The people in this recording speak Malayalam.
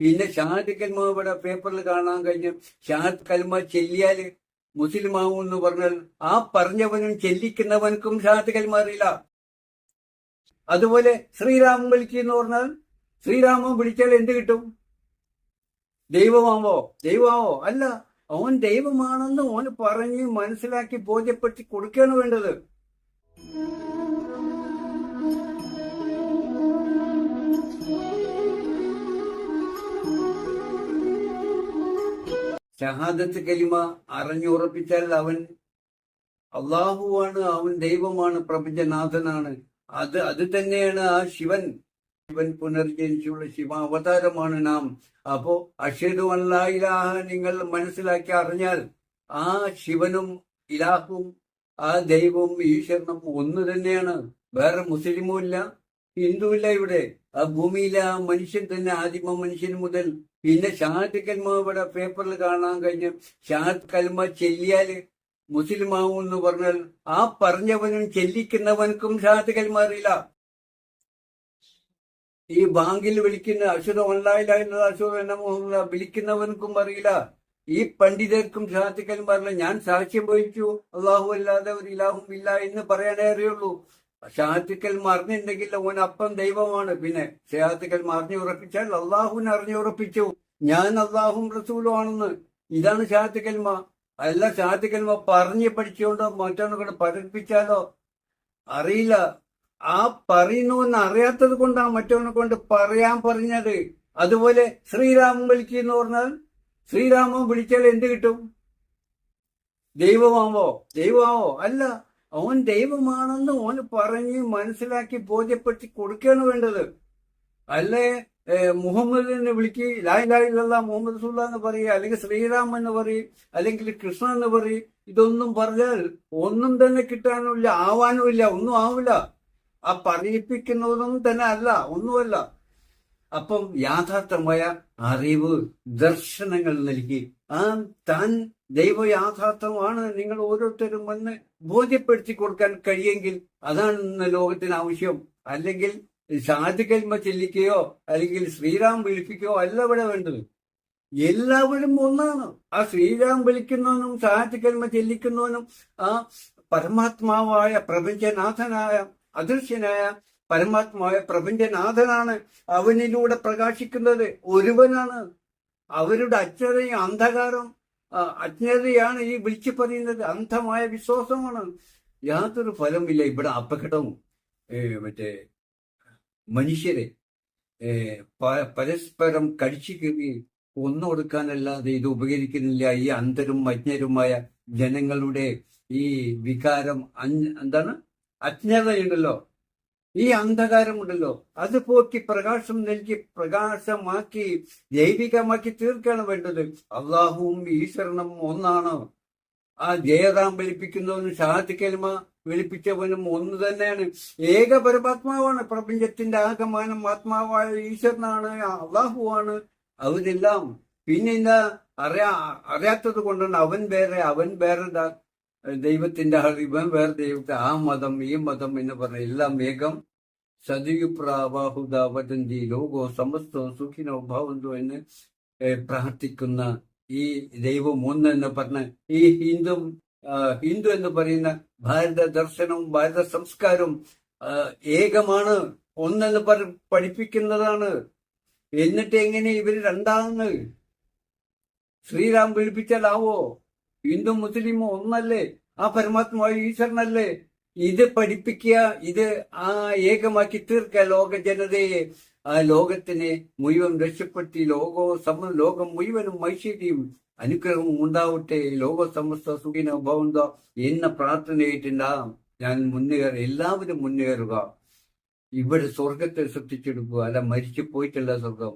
പിന്നെ ഷാദ് കൽമ ഇവിടെ പേപ്പറിൽ കാണാൻ കഴിഞ്ഞു ഷാദ് കൽമ ചെല്ലിയാൽ മുസ്ലിം ആവും എന്ന് പറഞ്ഞാൽ ആ പറഞ്ഞവനും ചെല്ലിക്കുന്നവനക്കും ഷാദ് കൽമ അറിയില്ല. അതുപോലെ ശ്രീരാമൻ വിളിക്കുന്നു പറഞ്ഞാൽ ശ്രീരാമൻ വിളിച്ചാൽ എന്ത് കിട്ടും? ദൈവമാവോ? ദൈവമാവോ? അല്ല അവൻ ദൈവമാണെന്ന് ഓന് പറഞ്ഞ് മനസ്സിലാക്കി ബോധ്യപ്പെടുത്തി കൊടുക്കുകയാണ് വേണ്ടത്. ഷഹാദത്ത് കലിമ അറിഞ്ഞുറപ്പിച്ചാൽ അവൻ അള്ളാഹുവാണ് അവൻ ദൈവമാണ് പ്രപഞ്ചനാഥനാണ്. അത് അത് തന്നെയാണ് ആ ശിവൻ. ശിവൻ പുനർജനിച്ചുള്ള ശിവ അവതാരമാണ് നാം. അപ്പോ അഷേദു അല്ലാ ഇലാഹ നിങ്ങൾ മനസ്സിലാക്കി അറിഞ്ഞാൽ ആ ശിവനും ഇലാഹും ആ ദൈവവും ഈശ്വരനും ഒന്ന് തന്നെയാണ്. വേറെ മുസ്ലിമും ഇല്ല. ഹിന്ദുവില്ല ഇവിടെ? ആ ഭൂമിയിലെ മനുഷ്യൻ തന്നെ ആദിമ മനുഷ്യൻ മുതൽ പിന്നെ ഷാദ് കൽമ ഇവിടെ പേപ്പറിൽ കാണാൻ കഴിഞ്ഞ ഷാജ് കൽമ ചെല്ലിയാൽ മുസ്ലിം ആവും എന്ന് പറഞ്ഞാൽ ആ പറഞ്ഞവനും ചെല്ലിക്കുന്നവനക്കും ഷാജ് കൽമ അറിയില്ല ഈ ബാങ്കിൽ വിളിക്കുന്ന അശുദ്ധ ഓൺലൈനിലായിരുന്ന എന്ന വിളിക്കുന്നവനക്കും അറിയില്ല. ഈ പണ്ഡിതർക്കും ഷാജ് കൽമ അറിയില്ല ഞാൻ സാക്ഷ്യം വഹിച്ചു. അള്ളാഹു അല്ലാതെ ഒരു ഇലാഹും ഇല്ല എന്ന് പറയാനേ അറിയുള്ളൂ. ഷാത്തിക്കൽ മറിഞ്ഞിട്ടുണ്ടെങ്കിൽ ഓൻ അപ്പം ദൈവമാണ്. പിന്നെ ഷാത്തിക്കൽ മറിഞ്ഞു ഉറപ്പിച്ചാൽ അള്ളാഹുവിനെ അറിഞ്ഞു ഉറപ്പിച്ചു ഞാൻ അള്ളാഹും റസൂലും ആണെന്ന്. ഇതാണ് ഷാത്തിക്കൽമ അല്ല ഷാത്തിക്കൽമ പറഞ്ഞ് പഠിച്ചുകൊണ്ടോ മറ്റൊന്നും കൂടെ പഠിപ്പിച്ചാലോ? അറിയില്ല. ആ പറയുന്നുവെന്ന് അറിയാത്തത് കൊണ്ടാണ് മറ്റവനെ കൊണ്ട് പറയാൻ പറഞ്ഞത്. അതുപോലെ ശ്രീരാമൻ വിളിക്കുന്നു പറഞ്ഞാൽ ശ്രീരാമൻ വിളിച്ചാൽ എന്ത് കിട്ടും? ദൈവമാവോ? ദൈവമാവോ? അല്ല. അവൻ ദൈവമാണെന്ന് ഓന് പറഞ്ഞ് മനസ്സിലാക്കി ബോധ്യപ്പെടുത്തി കൊടുക്കുകയാണ് വേണ്ടത്. അല്ലേ? മുഹമ്മദിനെ വിളിക്ക് ലായ് ലായില്ല മുഹമ്മദ് സുല്ല എന്ന് പറയുക അല്ലെങ്കിൽ ശ്രീരാം എന്ന് പറയും അല്ലെങ്കിൽ കൃഷ്ണൻ എന്ന് പറയും ഇതൊന്നും പറഞ്ഞാൽ ഒന്നും തന്നെ കിട്ടാനുമില്ല ആവാനുമില്ല ഒന്നും ആവില്ല. ആ പറയിപ്പിക്കുന്നതൊന്നും തന്നെ അല്ല ഒന്നുമല്ല. അപ്പം യാഥാർത്ഥമായ അറിവ് ദർശനങ്ങൾ നൽകി ആ താൻ ദൈവ യാഥാർത്ഥ്യമാണ് നിങ്ങൾ ഓരോരുത്തരും വന്ന് ബോധ്യപ്പെടുത്തി കൊടുക്കാൻ കഴിയെങ്കിൽ അതാണ് ഇന്ന് ലോകത്തിന് ആവശ്യം. അല്ലെങ്കിൽ ഷാദികൽമ ചെല്ലിക്കുകയോ അല്ലെങ്കിൽ ശ്രീരാം വിളിപ്പിക്കുകയോ അല്ല ഇവിടെ വേണ്ടത്. എല്ലാവരും ഒന്നാണ്. ആ ശ്രീരാം വിളിക്കുന്നവനും ഷാദികൽമ ചെല്ലിക്കുന്നവനും ആ പരമാത്മാവായ പ്രപഞ്ചനാഥനായ അദൃശ്യനായ പരമാത്മാവായ പ്രപഞ്ചനാഥനാണ് അവനിലൂടെ പ്രകാശിക്കുന്നത്. ഒരുവനാണ്. അവരുടെ അച്ഛനെയും അന്ധകാരം അജ്ഞതയാണ് ഈ വിളിച്ചു പറയുന്നത് അന്ധമായ വിശ്വാസമാണ്. യാതൊരു ഫലമില്ല ഇവിടെ അപകടവും മറ്റേ മനുഷ്യരെ പരസ്പരം കടിച്ചു കയറി ഒന്നു കൊടുക്കാനല്ലാതെ ഇത് ഉപകരിക്കുന്നില്ല. ഈ അന്ധരും അജ്ഞരുമായ ജനങ്ങളുടെ ഈ വികാരം എന്താണ്? അജ്ഞതയുണ്ടല്ലോ. ഈ അന്ധകാരമുണ്ടല്ലോ. അത് പോക്കി പ്രകാശം നൽകി പ്രകാശമാക്കി ദൈവികമാക്കി തീർക്കാണ് വേണ്ടത്. അള്ളാഹുവും ഈശ്വരനും ഒന്നാണ്. ആ ജയറാം വിളിപ്പിക്കുന്നവനും ഷാത്തിക്കൽമ വിളിപ്പിച്ചവനും ഒന്ന് തന്നെയാണ്. ഏക പരമാത്മാവാണ്. പ്രപഞ്ചത്തിന്റെ ആകമാനം ആത്മാവായ ഈശ്വരനാണ് അള്ളാഹുവാണ് അവരെല്ലാം പിന്നെ എന്താ അറിയാ അറിയാത്തത് കൊണ്ടാണ് അവൻ വേറെ അവൻ വേറെ ദാ ദൈവത്തിന്റെ ആൾ ഇവൻ വേറെ ദൈവത്തെ ആ മതം ഈ മതം എന്ന് പറഞ്ഞ എല്ലാം മേഘം സതിയുപ്രാവാഹുദാവതന്തി ലോകോ സമസ്തോ സുഖിനോ ഭാവന്തോ എന്ന് പ്രാർത്ഥിക്കുന്ന ഈ ദൈവം ഒന്ന് എന്ന് പറഞ്ഞ് ഈ ഹിന്ദു ഹിന്ദു എന്ന് പറയുന്ന ഭാരത ദർശനവും ഭാരത സംസ്കാരവും ഏകമാണ്. ഒന്നെന്ന് പറ പഠിപ്പിക്കുന്നതാണ്. എന്നിട്ട് എങ്ങനെ ഇവർ രണ്ടാണ് ശ്രീരാം വിളിപ്പിച്ചാലാവോ ഹിന്ദു മുസ്ലിമോ ഒന്നല്ലേ? ആ പരമാത്മാവ് ഈശ്വരനല്ലേ? ഇത് പഠിപ്പിക്കുക ഇത് ആ ഏകമാക്കി തീർക്കുക ലോക ജനതയെ. ആ ലോകത്തിനെ മുഴുവൻ രക്ഷപ്പെടുത്തി ലോകോ സമ ലോകം മുഴുവനും ഐശ്വര്യവും അനുഗ്രഹവും ഉണ്ടാവട്ടെ. ലോക സമസ്ത സുഖിനോ ഭവന്തോ എന്ന പ്രാർത്ഥനയായിട്ടുണ്ടാകും ഞാൻ മുന്നേറുക എല്ലാവരും മുന്നേറുക. ഇവിടെ സ്വർഗത്തെ സൃഷ്ടിച്ചെടുക്കുക അല്ല മരിച്ചു പോയിട്ടല്ല സ്വർഗം